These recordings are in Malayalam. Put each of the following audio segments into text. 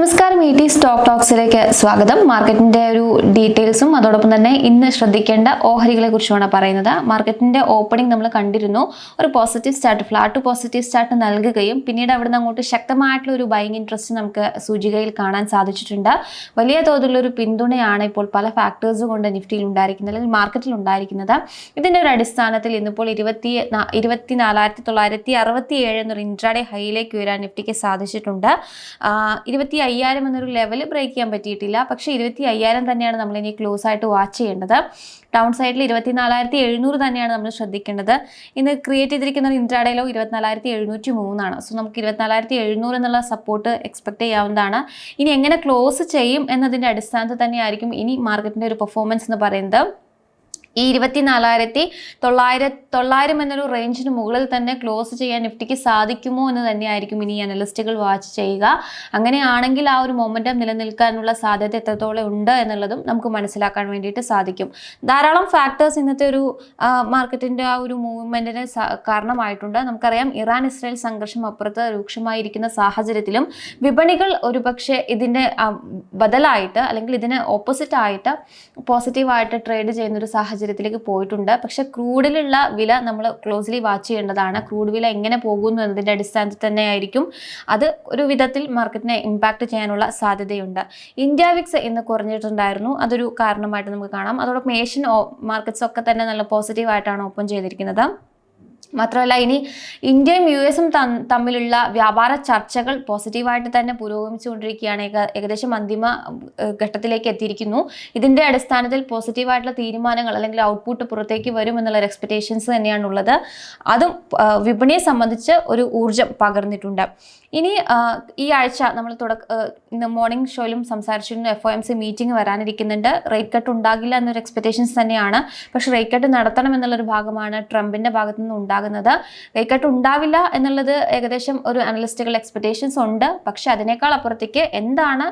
നമസ്കാരം ഇ ടി സ്റ്റോക്ക് ടോക്സിലേക്ക് സ്വാഗതം. മാർക്കറ്റിന്റെ ഒരു ഡീറ്റെയിൽസും അതോടൊപ്പം തന്നെ ഇന്ന് ശ്രദ്ധിക്കേണ്ട ഓഹരികളെ കുറിച്ചുമാണ് പറയുന്നത്. മാർക്കറ്റിന്റെ ഓപ്പണിംഗ് നമ്മൾ കണ്ടിരുന്നു. ഒരു positive start flat positive start നൽകുകയും പിന്നീട് അവിടുന്ന് അങ്ങോട്ട് ശക്തമായിട്ടുള്ള ഒരു ബൈങ് ഇൻട്രസ്റ്റ് നമുക്ക് സൂചികയിൽ കാണാൻ സാധിച്ചിട്ടുണ്ട്. വലിയ തോതിലുള്ള ഒരു പിന്തുണയാണ് ഇപ്പോൾ പല ഫാക്ടേഴ്സ് കൊണ്ട് നിഫ്റ്റിയിൽ ഉണ്ടായിരിക്കുന്നത് അല്ലെങ്കിൽ മാർക്കറ്റിൽ ഉണ്ടായിരിക്കുന്നത്. ഇതിന്റെ ഒരു അടിസ്ഥാനത്തിൽ ഇന്നിപ്പോൾ ഇരുപത്തി ഇരുപത്തി നാലായിരത്തി തൊള്ളായിരത്തി അറുപത്തി ഏഴ് എന്നൊരു ഇൻട്രാഡേ ഹൈയിലേക്ക് ഉയരാൻ നിഫ്റ്റിക്ക് സാധിച്ചിട്ടുണ്ട്. ഇരുപത്തി അയ്യായിരം എന്നൊരു ലെവൽ ബ്രേക്ക് ചെയ്യാൻ പറ്റിയിട്ടില്ല. പക്ഷേ ഇരുപത്തി അയ്യായിരം തന്നെയാണ് നമ്മൾ ഇനി ക്ലോസ് ആയിട്ട് വാച്ച് ചെയ്യേണ്ടത്. ഡൗൺ സൈഡിൽ ഇരുപത്തിനാലായിരത്തി എഴുന്നൂറ് തന്നെയാണ് നമ്മൾ ശ്രദ്ധിക്കേണ്ടത്. ഇന്ന് ക്രിയേറ്റ് ചെയ്തിരിക്കുന്ന ഇൻട്രാഡേലോ ഇരുപത്തിനാലായിരത്തി എഴുന്നൂറ്റി മൂന്നാണ് സോ നമുക്ക് ഇരുപത്തിനാലായിരത്തി എഴുന്നൂറ് എന്നുള്ള സപ്പോർട്ട് എക്സ്പെക്ട് ചെയ്യാവുന്നതാണ്. ഇനി എങ്ങനെ ക്ലോസ് ചെയ്യും എന്നതിന്റെ അടിസ്ഥാനത്തിൽ തന്നെയായിരിക്കും ഇനി മാർക്കറ്റിന്റെ ഒരു പെർഫോമൻസ് എന്ന് പറയുന്നത്. ഈ ഇരുപത്തിനാലായിരത്തി തൊള്ളായിര തൊള്ളായിരം എന്നൊരു റേഞ്ചിന് മുകളിൽ തന്നെ ക്ലോസ് ചെയ്യാൻ നിഫ്റ്റിക്ക് സാധിക്കുമോ എന്ന് തന്നെയായിരിക്കും ഇനി അനലിസ്റ്റുകൾ വാച്ച് ചെയ്യുക. അങ്ങനെയാണെങ്കിൽ ആ ഒരു മൊമെന്റം നിലനിൽക്കാനുള്ള സാധ്യത എത്രത്തോളം ഉണ്ട് എന്നുള്ളതും നമുക്ക് മനസ്സിലാക്കാൻ വേണ്ടിയിട്ട് സാധിക്കും. ധാരാളം ഫാക്ടേഴ്സ് ഇന്നത്തെ ഒരു മാർക്കറ്റിന്റെ ആ ഒരു മൂവ്മെന്റിന് കാരണമായിട്ടുണ്ട്. നമുക്കറിയാം ഇറാൻ ഇസ്രായേൽ സംഘർഷം അപ്പുറത്ത് രൂക്ഷമായിരിക്കുന്ന സാഹചര്യത്തിലും വിപണികൾ ഒരുപക്ഷെ ഇതിന്റെ ആ, ബദലായിട്ട് അല്ലെങ്കിൽ ഇതിന് ഓപ്പോസിറ്റ് ആയിട്ട് പോസിറ്റീവായിട്ട് ട്രേഡ് ചെയ്യുന്ന ഒരു സാഹചര്യത്തിലേക്ക് പോയിട്ടുണ്ട്. പക്ഷെ ക്രൂഡിലുള്ള വില നമ്മൾ ക്ലോസ്ലി വാച്ച് ചെയ്യേണ്ടതാണ്. ക്രൂഡ് വില എങ്ങനെ പോകുന്നു എന്നതിന്റെ അടിസ്ഥാനത്തിൽ തന്നെയായിരിക്കും അത് ഒരു വിധത്തിൽ മാർക്കറ്റിനെ ഇമ്പാക്റ്റ് ചെയ്യാനുള്ള സാധ്യതയുണ്ട്. ഇന്ത്യ വിക്സ് ഇന്ന് കുറഞ്ഞിട്ടുണ്ടായിരുന്നു. അതൊരു കാരണമായിട്ട് നമുക്ക് കാണാം. അതോടൊപ്പം ഏഷ്യൻ മാർക്കറ്റ്സ് ഒക്കെ തന്നെ നല്ല പോസിറ്റീവായിട്ടാണ് ഓപ്പൺ ചെയ്തിരിക്കുന്നത്. മാത്രമല്ല ഇനി ഇന്ത്യയും യു എസും തമ്മിലുള്ള വ്യാപാര ചർച്ചകൾ പോസിറ്റീവായിട്ട് തന്നെ പുരോഗമിച്ചുകൊണ്ടിരിക്കുകയാണ്. ഏകദേശം അന്തിമ ഘട്ടത്തിലേക്ക് എത്തിയിരിക്കുന്നു. ഇതിന്റെ അടിസ്ഥാനത്തിൽ പോസിറ്റീവായിട്ടുള്ള തീരുമാനങ്ങൾ അല്ലെങ്കിൽ ഔട്ട്പുട്ട് പുറത്തേക്ക് വരും എന്നുള്ള എക്സ്പെക്ടേഷൻസ് തന്നെയാണ് ഉള്ളത് അതും വിപണിയെ സംബന്ധിച്ച് ഒരു ഊർജം പകർന്നിട്ടുണ്ട്. ഇനി ഈ ആഴ്ച നമ്മൾ തുടക്ക മോർണിംഗ് ഷോയിലും സംസാരിച്ചിരുന്നു. F O M C meeting വരാനിരിക്കുന്നുണ്ട്. Rate cut ഉണ്ടാകില്ല എന്നൊരു എക്സ്പെക്റ്റേഷൻസ് തന്നെയാണ്. പക്ഷേ റേറ്റ് കട്ട് നടത്തണം എന്നുള്ളൊരു ഭാഗമാണ്. ട്രംപിന്റെ ഭാഗത്തു നിന്ന് ഉണ്ടാകുന്നത്. കൈക്കട്ട് കട്ട് ഉണ്ടാവില്ല എന്നുള്ളത് ഏകദേശം ഒരു അനലിസ്റ്റുകൾ എക്സ്പെക്ടേഷൻസ് ഉണ്ട്. പക്ഷേ അതിനേക്കാൾ അപ്പുറത്തേക്ക് എന്താണ്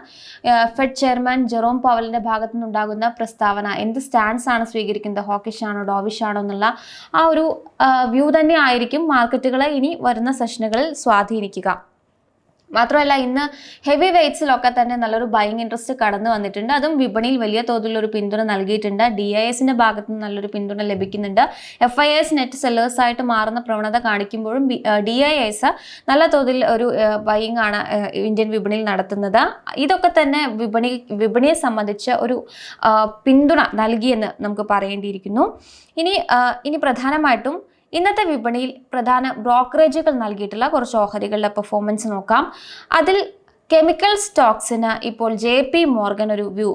ഫെഡ് ചെയർമാൻ ജെറോം പവലിന്റെ ഭാഗത്തു നിന്നുണ്ടാകുന്ന പ്രസ്താവന എന്ത് സ്റ്റാൻസ് ആണ് സ്വീകരിക്കുന്നത് ഹോക്കിഷ് ആണോ ഡോവിഷ് ആണോ എന്നുള്ള ആ ഒരു വ്യൂ തന്നെ ആയിരിക്കും മാർക്കറ്റുകളെ ഇനി വരുന്ന സെഷനുകളിൽ സ്വാധീനിക്കുക. മാത്രമല്ല ഇന്ന് ഹെവി വെയ്റ്റ്സിലൊക്കെ തന്നെ നല്ലൊരു ബൈങ് ഇൻട്രസ്റ്റ് കടന്നു വന്നിട്ടുണ്ട്. അതും വിപണിയിൽ വലിയ തോതിലൊരു പിന്തുണ നൽകിയിട്ടുണ്ട്. ഡി ഐ എസിന്റെ ഭാഗത്ത് നിന്ന് നല്ലൊരു പിന്തുണ ലഭിക്കുന്നുണ്ട്. F I S net sellers ആയിട്ട് മാറുന്ന പ്രവണത കാണിക്കുമ്പോഴും ഡി ഐ എസ് നല്ല തോതിൽ ഒരു ബൈങ് ആണ് ഇന്ത്യൻ വിപണിയിൽ നടത്തുന്നത്. ഇതൊക്കെ തന്നെ വിപണി വിപണിയെ സംബന്ധിച്ച് ഒരു പിന്തുണ നൽകിയെന്ന് നമുക്ക് പറയേണ്ടിയിരിക്കുന്നു. ഇനി ഇനി പ്രധാനമായിട്ടും ഇന്നത്തെ വിപണിയിൽ പ്രധാന ബ്രോക്കറേജുകൾ നൽകിയിട്ടുള്ള കുറച്ച് ഓഹരികളുടെ പെർഫോമൻസ് നോക്കാം. അതിൽ കെമിക്കൽ സ്റ്റോക്സിന് ഇപ്പോൾ ജെ പി മോർഗൻ ഒരു വ്യൂ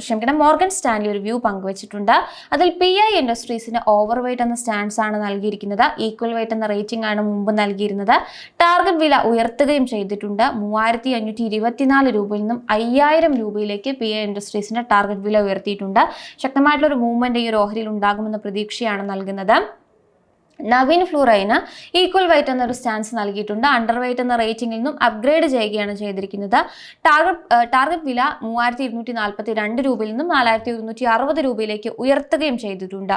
ക്ഷമിക്കണം മോർഗൻ സ്റ്റാൻലി ഒരു വ്യൂ പങ്കുവച്ചിട്ടുണ്ട്. അതിൽ പി ഐ ഇൻഡസ്ട്രീസിന് ഓവർ വെയ്റ്റ് എന്ന സ്റ്റാൻഡ്സ് ആണ് നൽകിയിരിക്കുന്നത്. ഈക്വൽ വെയ്റ്റ് എന്ന റേറ്റിംഗ് ആണ് മുമ്പ് നൽകിയിരുന്നത്. ടാർഗറ്റ് വില ഉയർത്തുകയും ചെയ്തിട്ടുണ്ട്. മൂവായിരത്തി അഞ്ഞൂറ്റി ഇരുപത്തിനാല് രൂപയിൽ നിന്നും അയ്യായിരം രൂപയിലേക്ക് പി ഐ ഇൻഡസ്ട്രീസിന്റെ ടാർഗറ്റ് വില ഉയർത്തിയിട്ടുണ്ട്. ശക്തമായിട്ടുള്ള ഒരു മൂവ്മെന്റ് ഈ ഒരു ഓഹരിയിൽ ഉണ്ടാകുമെന്ന പ്രതീക്ഷയാണ് നൽകുന്നത്. നവീൻ ഫ്ലൂറൈന് ഈക്വൽ വെയിറ്റ് എന്നൊരു സ്റ്റാൻസ് നൽകിയിട്ടുണ്ട്. അണ്ടർ വെയിറ്റ് എന്ന റേറ്റിംഗിൽ നിന്നും അപ്ഗ്രേഡ് ചെയ്യുകയാണ് ചെയ്തിരിക്കുന്നത്. ടാർഗറ്റ് ടാർഗറ്റ് വില മൂവായിരത്തി ഇരുന്നൂറ്റി നാൽപ്പത്തി രണ്ട് രൂപയിൽ നിന്നും നാലായിരത്തി ഒരുന്നൂറ്റി അറുപത് രൂപയിലേക്ക് ഉയർത്തുകയും ചെയ്തിട്ടുണ്ട്.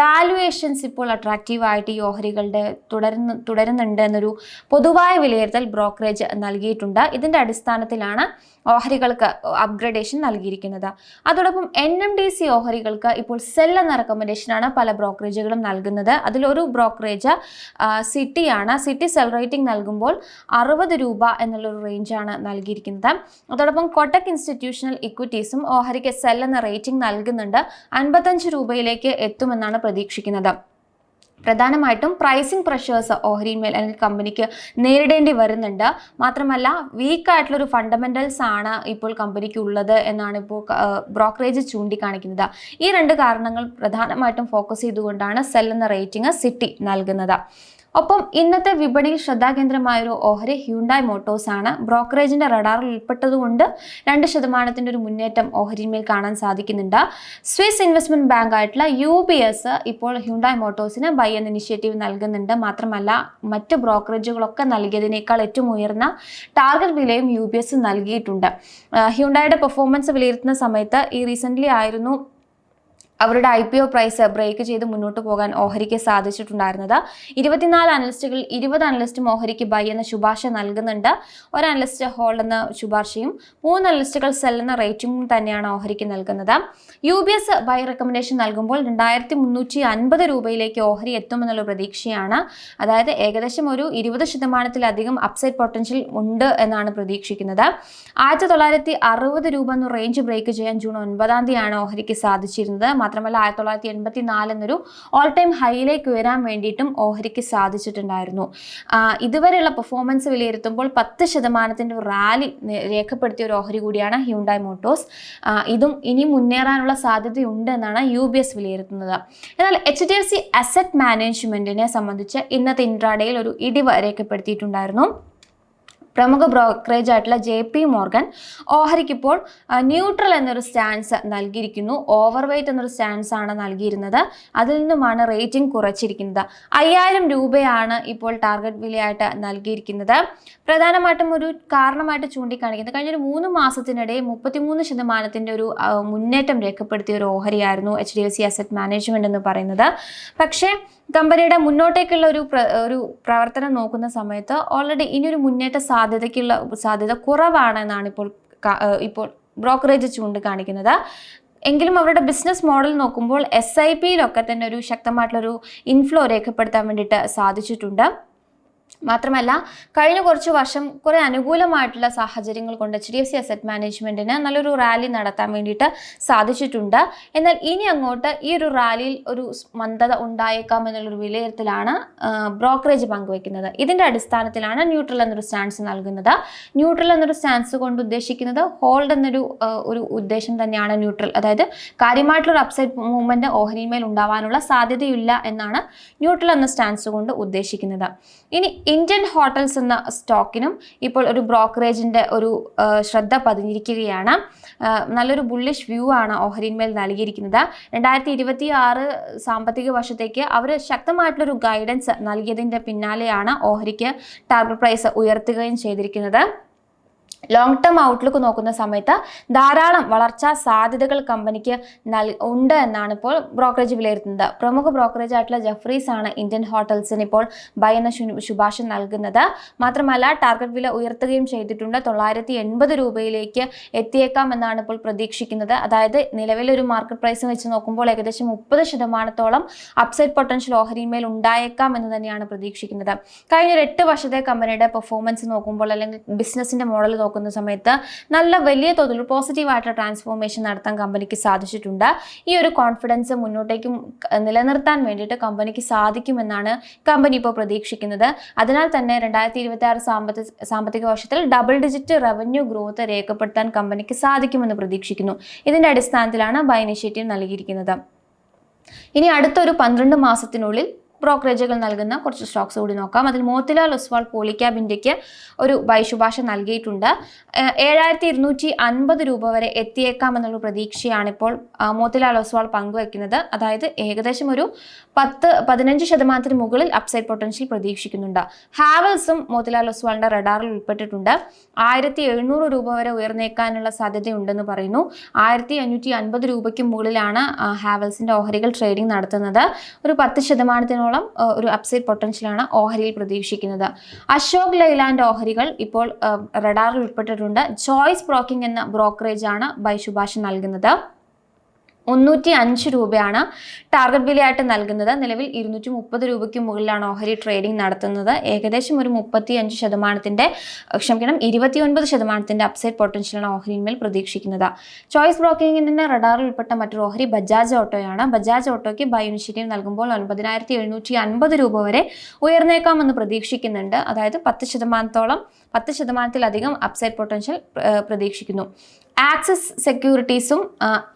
വാലുവേഷൻസ് ഇപ്പോൾ അട്രാക്റ്റീവ് ആയിട്ട് ഈ ഓഹരികളുടെ തുടരുന്ന തുടരുന്നുണ്ട് എന്നൊരു പൊതുവായ വിലയിരുത്തൽ ബ്രോക്കറേജ് നൽകിയിട്ടുണ്ട്. ഇതിന്റെ അടിസ്ഥാനത്തിലാണ് ഓഹരികൾക്ക് അപ്ഗ്രഡേഷൻ നൽകിയിരിക്കുന്നത്. അതോടൊപ്പം എൻ എം ഡി സി ഓഹരികൾക്ക് ഇപ്പോൾ സെൽ എന്ന റെക്കമെൻഡേഷനാണ് പല ബ്രോക്കറേജുകളും നൽകുന്നത്. അതിലൊരു ബ്രോക്കറേജ് സിറ്റിയാണ്. സിറ്റി സെൽ റേറ്റിംഗ് നൽകുമ്പോൾ അറുപത് രൂപ എന്നുള്ളൊരു റേഞ്ചാണ് നൽകിയിരിക്കുന്നത്. അതോടൊപ്പം കൊട്ടക് ഇൻസ്റ്റിറ്റ്യൂഷണൽ ഇക്വിറ്റീസും ഓഹരിക്ക് സെൽ എന്ന റേറ്റിംഗ് നൽകുന്നുണ്ട്. അൻപത്തഞ്ച് രൂപയിലേക്ക് എത്തുമെന്നാണ് പ്രതീക്ഷിക്കുന്നത്. പ്രധാനമായിട്ടും പ്രൈസിങ് പ്രഷേഴ്സ് ഓഹരിന്മേൽ അല്ലെങ്കിൽ കമ്പനിക്ക് നേരിടേണ്ടി വരുന്നുണ്ട്. മാത്രമല്ല വീക്ക് ആയിട്ടുള്ളൊരു ഫണ്ടമെന്റൽസ് ആണ് ഇപ്പോൾ കമ്പനിക്ക് ഉള്ളത് എന്നാണ് ഇപ്പോൾ ബ്രോക്കറേജ് ചൂണ്ടിക്കാണിക്കുന്നത്. ഈ രണ്ട് കാരണങ്ങൾ പ്രധാനമായിട്ടും ഫോക്കസ് ചെയ്തുകൊണ്ടാണ് സെൽ എന്ന റേറ്റിംഗ് സിറ്റി നൽകുന്നത്. ഒപ്പം ഇന്നത്തെ വിപണിയിൽ ശ്രദ്ധാകേന്ദ്രമായൊരു ഓഹരി ഹ്യൂണ്ടായ് മോട്ടോഴ്സ് ആണ്. ബ്രോക്കറേജിന്റെ റഡാറിൽ ഉൾപ്പെട്ടതുകൊണ്ട് രണ്ട് ശതമാനത്തിന്റെ ഒരു മുന്നേറ്റം ഓഹരിന്മേൽ കാണാൻ സാധിക്കുന്നുണ്ട്. സ്വിസ് ഇൻവെസ്റ്റ്മെന്റ് ബാങ്ക് ആയിട്ടുള്ള യു ബി എസ് ഇപ്പോൾ ഹ്യൂണ്ടായ് മോട്ടോഴ്സിന് ബൈ എന്ന ഇനിഷ്യേറ്റീവ് നൽകുന്നുണ്ട്. മാത്രമല്ല മറ്റ് ബ്രോക്കറേജുകളൊക്കെ നൽകിയതിനേക്കാൾ ഏറ്റവും ഉയർന്ന ടാർഗറ്റ് വിലയും യു ബി എസ് നൽകിയിട്ടുണ്ട്. ഹ്യൂണ്ടായുടെ പെർഫോമൻസ് വിലയിരുത്തുന്ന സമയത്ത് ഈ റീസെന്റ്ലി ആയിരുന്നു അവരുടെ I P O price break ചെയ്ത് മുന്നോട്ട് പോകാൻ ഓഹരിക്ക് സാധിച്ചിട്ടുണ്ടായിരുന്നത്. ഇരുപത്തിനാല് അനലിസ്റ്റുകൾ ഇരുപത് അനലിസ്റ്റും ഓഹരിക്ക് ബൈ എന്ന ശുപാർശ നൽകുന്നുണ്ട്. ഒരു അനലിസ്റ്റ് ഹോൾഡ് എന്ന ശുപാർശയും മൂന്ന് അനലിസ്റ്റുകൾ സെൽ എന്ന റേറ്റിംഗും തന്നെയാണ് ഓഹരിക്ക് നൽകുന്നത്. U B S buy recommendation നൽകുമ്പോൾ രണ്ടായിരത്തി മുന്നൂറ്റി അൻപത് രൂപയിലേക്ക് ഓഹരി എത്തുമെന്നുള്ള പ്രതീക്ഷയാണ്. അതായത് ഏകദേശം ഒരു ഇരുപത് ശതമാനത്തിലധികം അപ്സൈഡ് പൊട്ടൻഷ്യൽ ഉണ്ട് എന്നാണ് പ്രതീക്ഷിക്കുന്നത്. ആയിരത്തി തൊള്ളായിരത്തി അറുപത് രൂപ എന്ന റേഞ്ച് ബ്രേക്ക് ചെയ്യാൻ ജൂൺ ഒൻപതാം തീയതിയാണ് ഓഹരിക്ക് സാധിച്ചിരുന്നത്. മാത്രമല്ല ആയിരത്തി തൊള്ളായിരത്തി എൺപത്തി നാല് എന്നൊരു ഓൾ ടൈം ഹൈയിലേക്ക് ഉയരാൻ വേണ്ടിയിട്ടും ഓഹരിക്ക് സാധിച്ചിട്ടുണ്ടായിരുന്നു. ഇതുവരെയുള്ള പെർഫോമൻസ് വിലയിരുത്തുമ്പോൾ പത്ത് ശതമാനത്തിന്റെ റാലി രേഖപ്പെടുത്തിയ ഒരു ഓഹരി കൂടിയാണ് ഹ്യൂണ്ടായ് മോട്ടോഴ്സ് ഇതും ഇനി മുന്നേറാനുള്ള സാധ്യതയുണ്ട് എന്നാണ് യു ബി എസ് വിലയിരുത്തുന്നത്. എന്നാൽ H D F C asset മാനേജ്മെന്റിനെ സംബന്ധിച്ച് ഇന്നത്തെ ഇൻട്രാഡേയിൽ ഒരു ഇടിവ് രേഖപ്പെടുത്തിയിട്ടുണ്ടായിരുന്നു. പ്രമുഖ ബ്രോക്കറേജ് ആയിട്ടുള്ള ജെ പി മോർഗൻ ഓഹരിക്ക് ഇപ്പോൾ ന്യൂട്രൽ എന്നൊരു സ്റ്റാൻസ് നൽകിയിരിക്കുന്നു. ഓവർ വെയ്റ്റ് എന്നൊരു സ്റ്റാൻസ് ആണ് നൽകിയിരുന്നത്. അതിൽ നിന്നുമാണ് റേറ്റിംഗ് കുറച്ചിരിക്കുന്നത്. അയ്യായിരം രൂപയാണ് ഇപ്പോൾ ടാർഗറ്റ് വിലയായിട്ട് നൽകിയിരിക്കുന്നത്. പ്രധാനമായിട്ടും ഒരു കാരണമായിട്ട് ചൂണ്ടിക്കാണിക്കുന്നത് കഴിഞ്ഞൊരു മൂന്ന് മാസത്തിനിടെ മുപ്പത്തിമൂന്ന് ശതമാനത്തിന്റെ ഒരു മുന്നേറ്റം രേഖപ്പെടുത്തിയ ഒരു ഓഹരിയായിരുന്നു H D F C asset management എന്ന് പറയുന്നത്. പക്ഷേ കമ്പനിയുടെ മുന്നോട്ടേക്കുള്ള ഒരു ഒരു പ്രവർത്തനം നോക്കുന്ന സമയത്ത് ഓൾറെഡി ഇനിയൊരു മുന്നേറ്റ സാധ്യതയ്ക്കുള്ള സാധ്യത കുറവാണെന്നാണ് ഇപ്പോൾ ഇപ്പോൾ ബ്രോക്കറേജ് ചൂണ്ടിക്കാണിക്കുന്നത്. എങ്കിലും അവരുടെ ബിസിനസ് മോഡൽ നോക്കുമ്പോൾ എസ് ഐ പിയിലൊക്കെ തന്നെ ഒരു ശക്തമായിട്ടുള്ളൊരു ഇൻഫ്ലോ രേഖപ്പെടുത്താൻ വേണ്ടിയിട്ട് സാധിച്ചിട്ടുണ്ട്. മാത്രമല്ല കഴിഞ്ഞ കുറച്ച് വർഷം കുറേ അനുകൂലമായിട്ടുള്ള സാഹചര്യങ്ങൾ കൊണ്ട് H D F C asset മാനേജ്മെന്റിന് നല്ലൊരു റാലി നടത്താൻ വേണ്ടിയിട്ട് സാധിച്ചിട്ടുണ്ട്. എന്നാൽ ഇനി അങ്ങോട്ട് ഈ ഒരു റാലിയിൽ ഒരു മന്ദത ഉണ്ടായേക്കാം എന്നുള്ളൊരു വിലയിരുത്തലാണ് ബ്രോക്കറേജ് പങ്കുവയ്ക്കുന്നത് ഇതിന്റെ അടിസ്ഥാനത്തിലാണ് ന്യൂട്രൽ എന്നൊരു സ്റ്റാൻസ് നൽകുന്നത്. ന്യൂട്രൽ എന്നൊരു സ്റ്റാൻസ് കൊണ്ട് ഉദ്ദേശിക്കുന്നത് ഹോൾഡ് എന്നൊരു ഒരു ഉദ്ദേശം തന്നെയാണ് ന്യൂട്രൽ അതായത് കാര്യമായിട്ടുള്ള അപ്സൈഡ് മൂവ്മെന്റ് ഓഹരിമേൽ ഉണ്ടാവാനുള്ള സാധ്യതയില്ല എന്നാണ് ന്യൂട്രൽ എന്ന സ്റ്റാൻസ് കൊണ്ട് ഉദ്ദേശിക്കുന്നത്. ഇനി ഇന്ത്യൻ ഹോട്ടൽസ് എന്ന സ്റ്റോക്കിനും ഇപ്പോൾ ഒരു ബ്രോക്കറേജിന്റെ ഒരു ശ്രദ്ധ പതിഞ്ഞിരിക്കുകയാണ്. നല്ലൊരു ബുള്ളിഷ് വ്യൂ ആണ് ഓഹരിന്മേൽ നൽകിയിരിക്കുന്നത്. രണ്ടായിരത്തി ഇരുപത്തി ആറ് സാമ്പത്തിക വർഷത്തേക്ക് അവർ ശക്തമായിട്ടുള്ളൊരു ഗൈഡൻസ് നൽകിയതിന്റെ പിന്നാലെയാണ് ഓഹരിക്ക് ടാർഗറ്റ് പ്രൈസ് ഉയർത്തുകയും ചെയ്തിരിക്കുന്നത്. ലോങ് ടേം ഔട്ട്ലുക്ക് നോക്കുന്ന സമയത്ത് ധാരാളം വളർച്ചാ സാധ്യതകൾ കമ്പനിക്ക് നൽ ഉണ്ട് എന്നാണ് ഇപ്പോൾ ബ്രോക്കറേജ് വിലയിരുത്തുന്നത്. പ്രമുഖ ബ്രോക്കറേജ് ആയിട്ടുള്ള ജഫ്രീസ് ആണ് ഇന്ത്യൻ ഹോട്ടൽസിന് ഇപ്പോൾ ബൈ എന്ന ശുപാർശ നൽകുന്നത്. മാത്രമല്ല ടാർഗറ്റ് വില ഉയർത്തുകയും ചെയ്തിട്ടുണ്ട്. തൊള്ളായിരത്തി എൺപത് രൂപയിലേക്ക് എത്തിയേക്കാം എന്നാണ് ഇപ്പോൾ പ്രതീക്ഷിക്കുന്നത്. അതായത് നിലവിലെ ഒരു മാർക്കറ്റ് പ്രൈസ് വെച്ച് നോക്കുമ്പോൾ ഏകദേശം മുപ്പത് ശതമാനത്തോളം അപ്സൈഡ് പൊട്ടൻഷ്യൽ ഓഹരിമേൽ ഉണ്ടായേക്കാം എന്ന് തന്നെയാണ് പ്രതീക്ഷിക്കുന്നത്. കഴിഞ്ഞ ഒരു എട്ട് വർഷത്തെ കമ്പനിയുടെ പെർഫോമൻസ് നോക്കുമ്പോൾ അല്ലെങ്കിൽ ബിസിനസിന്റെ മോഡൽ നോക്കുന്ന സമയത്ത് നല്ല വലിയ തോതിൽ പോസിറ്റീവായിട്ടുള്ള ട്രാൻസ്ഫോർമേഷൻ നടത്താൻ കമ്പനിക്ക് സാധിച്ചിട്ടുണ്ട്. ഈ ഒരു കോൺഫിഡൻസ് മുന്നോട്ടേക്കും നിലനിർത്താൻ വേണ്ടിയിട്ട് കമ്പനിക്ക് സാധിക്കുമെന്നാണ് കമ്പനി ഇപ്പോൾ പ്രതീക്ഷിക്കുന്നത്. അതിനാൽ തന്നെ രണ്ടായിരത്തി ഇരുപത്തി ആറ് സാമ്പത്തിക സാമ്പത്തിക വർഷത്തിൽ ഡബിൾ ഡിജിറ്റ് റവന്യൂ ഗ്രോത്ത് രേഖപ്പെടുത്താൻ കമ്പനിക്ക് സാധിക്കുമെന്ന് പ്രതീക്ഷിക്കുന്നു. ഇതിന്റെ അടിസ്ഥാനത്തിലാണ് ബൈ ഇനിഷ്യേറ്റീവ് നൽകിയിരിക്കുന്നത്. ഇനി അടുത്തൊരു പന്ത്രണ്ട് മാസത്തിനുള്ളിൽ ബ്രോക്കറേജുകൾ നൽകുന്ന കുറച്ച് സ്റ്റോക്സ് കൂടി നോക്കാം. അതിൽ മോത്തിലാൽ ഒസ്വാൾ പോളിക്യാബ് ഇന്ത്യയ്ക്ക് ഒരു ബൈ നൽകിയിട്ടുണ്ട്. ഏഴായിരത്തി ഇരുന്നൂറ്റി അൻപത് രൂപ വരെ എത്തിയേക്കാം എന്നുള്ള പ്രതീക്ഷയാണ് ഇപ്പോൾ മോത്തിലാൽ ഒസ്വാൾ പങ്കുവയ്ക്കുന്നത് അതായത് ഏകദേശം ഒരു പത്ത് പതിനഞ്ച് ശതമാനത്തിന് മുകളിൽ അപ്സൈഡ് പൊട്ടൻഷ്യൽ പ്രതീക്ഷിക്കുന്നുണ്ട്. ഹാവൽസും മോത്തിലാൽ ഒസ്വാളിന്റെ റഡാറിൽ ഉൾപ്പെട്ടിട്ടുണ്ട്. ആയിരത്തി എഴുന്നൂറ് രൂപ വരെ ഉയർന്നേക്കാനുള്ള സാധ്യതയുണ്ടെന്ന് പറയുന്നു. ആയിരത്തി അഞ്ഞൂറ്റി അൻപത് രൂപയ്ക്ക് മുകളിലാണ് ഹാവൽസിന്റെ ഓഹരികൾ ട്രേഡിംഗ് നടത്തുന്നത്. ഒരു പത്ത് ശതമാനത്തിനോളം ആ, ഒരു അപ്സൈഡ് പൊട്ടൻഷ്യലാണ് ഓഹരിയിൽ പ്രതീക്ഷിക്കുന്നത്. അശോക് ലൈലാൻഡ് ഓഹരികൾ ഇപ്പോൾ റഡാറിൽ ഉൾപ്പെട്ടിട്ടുണ്ട്. ചോയ്സ് ബ്രോക്കിംഗ് എന്ന ബ്രോക്കറേജ് ആണ് ബൈ ശുപാർശ നൽകുന്നത്. മുന്നൂറ്റി അഞ്ച് രൂപയാണ് ടാർഗറ്റ് വിലയായിട്ട് നൽകുന്നത്. നിലവിൽ ഇരുന്നൂറ്റി മുപ്പത് രൂപയ്ക്ക് മുകളിലാണ് ഓഹരി ട്രേഡിംഗ് നടത്തുന്നത്. ഏകദേശം ഒരു മുപ്പത്തി അഞ്ച് ശതമാനത്തിന്റെ ക്ഷമിക്കണം ഇരുപത്തി ഒൻപത് ശതമാനത്തിന്റെ അപ്സൈഡ് പൊട്ടൻഷ്യലാണ് ഓഹരിന്മേൽ പ്രതീക്ഷിക്കുന്നത്. ചോയ്സ് ബ്രോക്കിങ്ങിന്റെ റഡാറിൽ ഉൾപ്പെട്ട മറ്റൊരു ഓഹരി ബജാജ് ഓട്ടോയാണ്. ബജാജ് ഓട്ടോയ്ക്ക് ബൈ ഇനിഷ്യേറ്റീവ് നൽകുമ്പോൾ ഒൻപതിനായിരത്തി എഴുന്നൂറ്റി അൻപത് രൂപ വരെ ഉയർന്നേക്കാമെന്ന് പ്രതീക്ഷിക്കുന്നുണ്ട്. അതായത് പത്ത് ശതമാനത്തോളം പത്ത് ശതമാനത്തിലധികം അപ്സൈഡ് പൊട്ടൻഷ്യൽ പ്രതീക്ഷിക്കുന്നു. ആക്സിസ് സെക്യൂരിറ്റീസും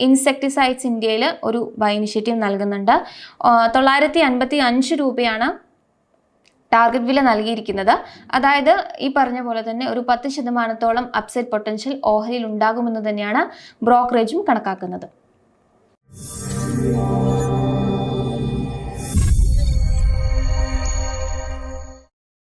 ഇൻസെക്ടിസൈഡ്സ് ഇന്ത്യയിൽ ഒരു ബൈ ഇനിഷ്യേറ്റീവ് നൽകുന്നുണ്ട്. തൊള്ളായിരത്തി അൻപത്തി അഞ്ച് രൂപയാണ് ടാർഗറ്റ് വില നൽകിയിരിക്കുന്നത്. അതായത് ഈ പറഞ്ഞ പോലെ തന്നെ ഒരു പത്ത് ശതമാനത്തോളം അപ്സൈഡ് പൊട്ടൻഷ്യൽ ഓഹരിയിൽ ഉണ്ടാകുമെന്ന് തന്നെയാണ് ബ്രോക്കറേജും കണക്കാക്കുന്നത്.